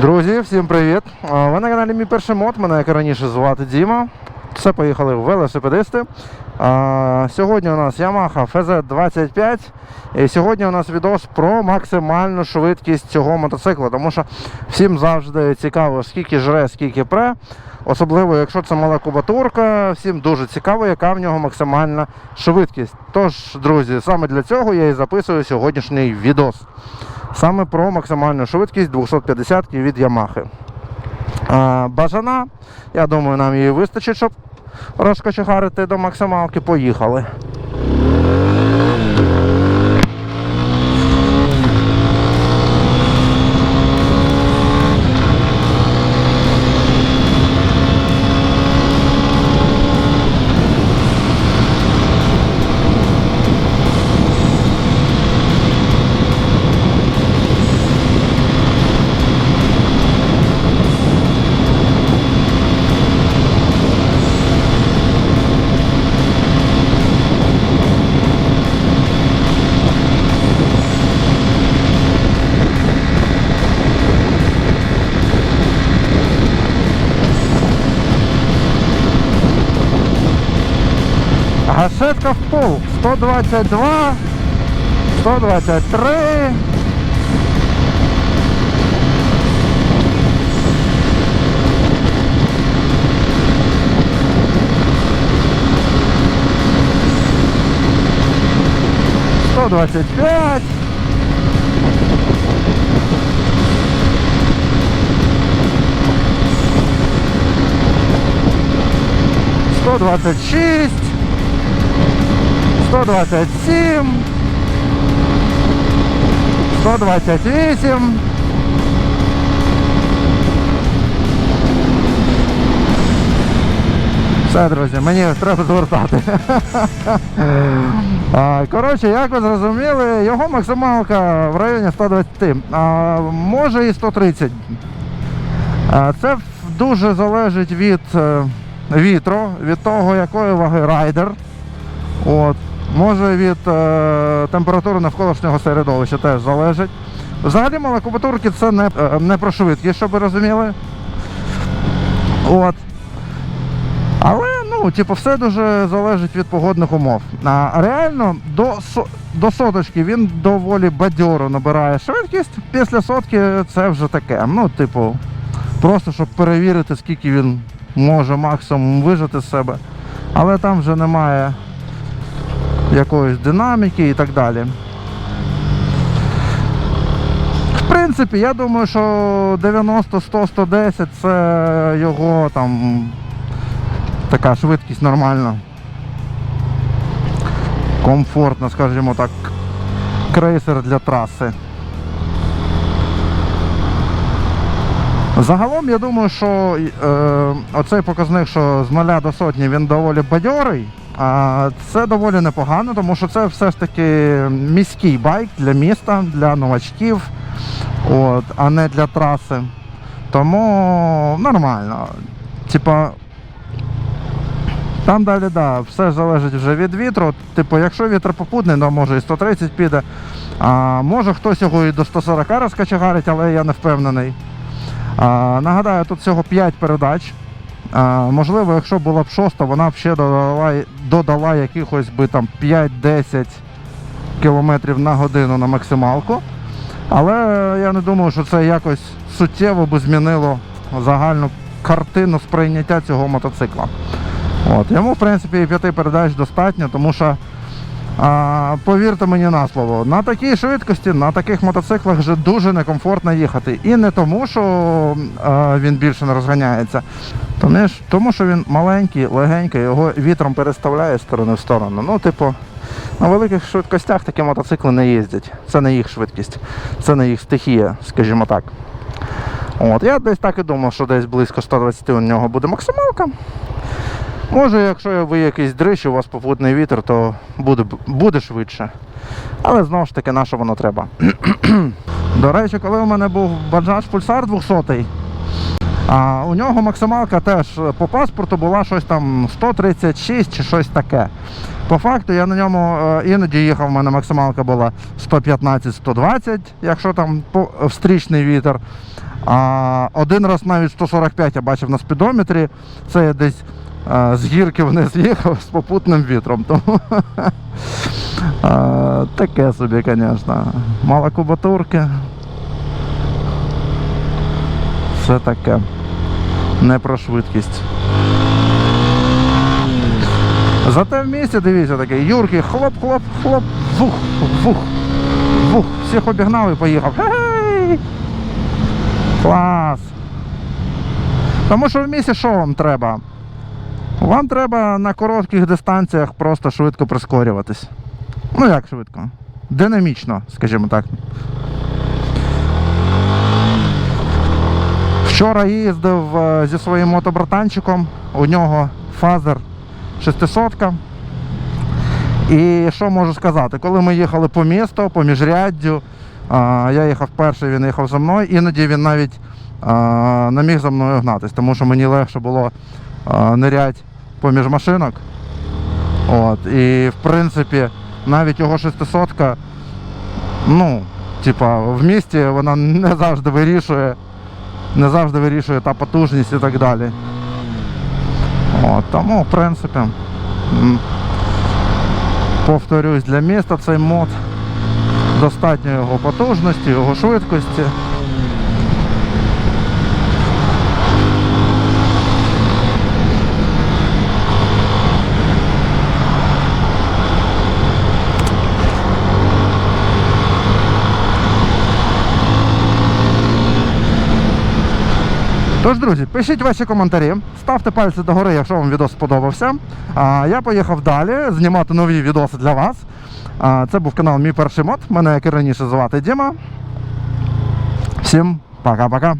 Друзі, всім привіт! Ви на каналі Мій перший мод, мене як раніше звати Діма. Все поїхали велосипедисти. Сьогодні у нас Yamaha FZ25. І сьогодні у нас відос про максимальну швидкість цього мотоцикла, тому що всім завжди цікаво, скільки жре, скільки пре. Особливо, якщо це мала кубатурка, всім дуже цікаво, яка в нього максимальна швидкість. Тож, друзі, саме для цього я і записую сьогоднішній відос. Саме про максимальну швидкість 250 від Ямахи. Бажана, я думаю, нам її вистачить, щоб розкочегарити до максималки. Поїхали. Гашетка в пол 122, 123. Сто двадцять пять. Сто двадцать шесть. 127, 128. Все, друзі, мені треба звертати. Коротше, як ви зрозуміли, його максималка в районі 120, а, може і 130. Це дуже залежить від е, вітру, від того, якої ваги райдер. От. Може від е, температури навколишнього середовища теж залежить. Взагалі молекубатурки це не, е, не про швидкість, щоб ви розуміли. От. Але, ну, типу, все дуже залежить від погодних умов. А реально до, до соточки він доволі бадьоро набирає швидкість. Після сотки це вже таке. Ну, типу, просто щоб перевірити, скільки він може максимум вижити з себе. Але там вже немає якоїсь динаміки і так далі. В принципі, я думаю, що 90, 100, 110 це його там така швидкість нормальна. Комфортна, скажімо так, крейсер для траси. Загалом я думаю, що е, оцей показник, що з 0 до сотні він доволі бадьорий. Це доволі непогано, тому що це все ж таки міський байк для міста, для новачків, от, а не для траси. Тому нормально. Типа, там далі, да, все залежить вже від вітру. Типу, якщо вітер попутний, то може і 130 піде. А, може хтось його і до 140 розкачегарить, але я не впевнений. А, нагадаю, тут всього 5 передач. Можливо, якщо була б шоста, вона б ще додала, додала якихось би там 5-10 км на годину на максималку. Але я не думаю, що це якось суттєво би змінило загальну картину сприйняття цього мотоцикла. От. Йому, в принципі, і п'яти передач достатньо, тому що, а, повірте мені на слово, на такій швидкості, на таких мотоциклах вже дуже некомфортно їхати. І не тому, що а, він більше не розганяється, тому, що він маленький, легенький, його вітром переставляє з сторони в сторону. Ну, типу, на великих швидкостях такі мотоцикли не їздять. Це не їх швидкість, це не їх стихія, скажімо так. От, я десь так і думав, що десь близько 120 у нього буде максималка. Може, якщо ви якийсь дрищ, у вас попутний вітер, то буде, буде швидше. Але знову ж таки, на що воно треба. До речі, коли у мене був Bajaj Pulsar 200, а у нього максималка теж по паспорту була щось там 136 чи щось таке. По факту я на ньому е, іноді їхав, у мене максималка була 115-120, якщо там встрічний вітер. А один раз навіть 145 я бачив на спідометрі. Це я десь з гірки вниз їхав з попутним вітром. Тому таке собі, звісно. Мало кубатурки. Все таке. Не про швидкість. Зате в місті, дивіться, такий Юрки, хлоп, хлоп, хлоп, вух, вух, вух. Всіх обігнав і поїхав. Гей! Клас. Тому що в місті що вам треба? Вам треба на коротких дистанціях просто швидко прискорюватись. Ну як швидко? Динамічно, скажімо так. Вчора їздив е, зі своїм мотобратанчиком, у нього фазер 600. І що можу сказати? Коли ми їхали по місту, по міжряддю, я їхав перший, він їхав за мною, іноді він навіть не міг за мною гнатись, тому що мені легше було нирять поміж машинок. От, і в принципі, навіть його 600 ну, типа, в місті вона не завжди вирішує, не завжди вирішує та потужність і так далі. От, тому, в принципі, повторюсь, для міста цей мод достатньо його потужності, його швидкості. Тож, друзі, пишіть ваші коментарі, ставте пальці догори, якщо вам відео сподобався. А я поїхав далі знімати нові відоси для вас. А, це був канал Мій перший мод. Мене як і раніше звати Діма. Всім пока-пока.